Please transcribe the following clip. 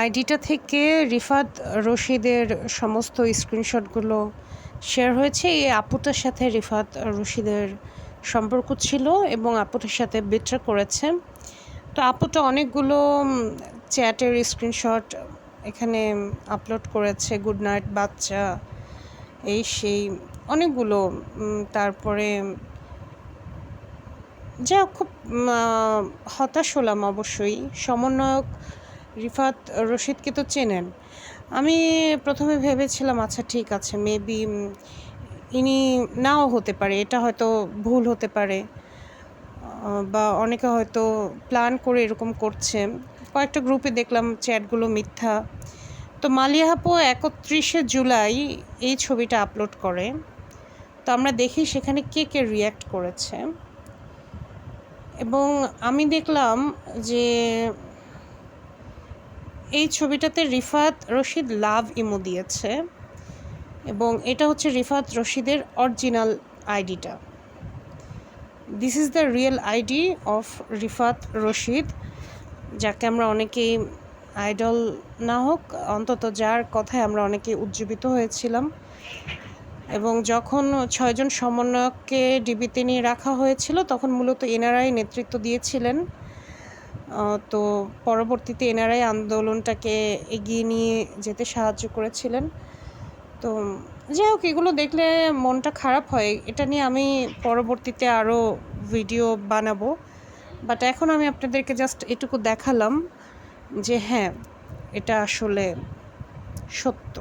আইডিটা থেকে রিফাত রশিদের সমস্ত স্ক্রিনশটগুলো শেয়ার হয়েছে। এই আপুটার সাথে রিফাত রশিদের সম্পর্ক ছিল এবং আপুটার সাথে বিট্রা করেছে। তো আপুটা অনেকগুলো চ্যাটের স্ক্রিনশট এখানে আপলোড করেছে। গুড নাইট বাচ্চা, এই সেই, অনেকগুলো তারপরে, যা খুব হতাশ হলাম অবশ্যই। সমন্বয়ক রিফাত, রশিদকে তো চেনেন। আমি প্রথমে ভেবেছিলাম আচ্ছা ঠিক আছে মেবি ইনি নাও হতে পারে, এটা হয়তো ভুল হতে পারে। বা অনেকে হয়তো প্ল্যান করে এরকম করছে। কয়েকটা গ্রুপে দেখলাম চ্যাটগুলো মিথ্যা। তো মালিয়াহাপো একত্রিশে জুলাই এই ছবিটা আপলোড করে। তো আমরা দেখি সেখানে কে কে রিয়্যাক্ট করেছে। এবং আমি দেখলাম যে এই ছবিটাতে রিফাত রশিদ লাভ ইমো দিয়েছে এবং এটা হচ্ছে রিফাত রশিদের অরিজিনাল আইডিটা। This is the real ID of Rifat Rashid, যাকে আমরা অনেকেই আইডল না হোক, অন্তত যার কথায় আমরা অনেকে উজ্জীবিত হয়েছিলাম। এবং যখন ছয়জন সমন্বয়ককে ডিবিতে নিয়ে রাখা হয়েছিল, তখন মূলত এনারাই নেতৃত্ব দিয়েছিলেন। তো পরবর্তীতে এনারাই আন্দোলনটাকে এগিয়ে নিয়ে যেতে সাহায্য করেছিলেন। তো যাই হোক, এগুলো দেখলে মনটা খারাপ হয়। এটা নিয়ে আমি পরবর্তীতে আরও ভিডিও বানাবো। বাট এখন আমি আপনাদেরকে জাস্ট এটুকু দেখালাম যে হ্যাঁ এটা আসলে সত্য।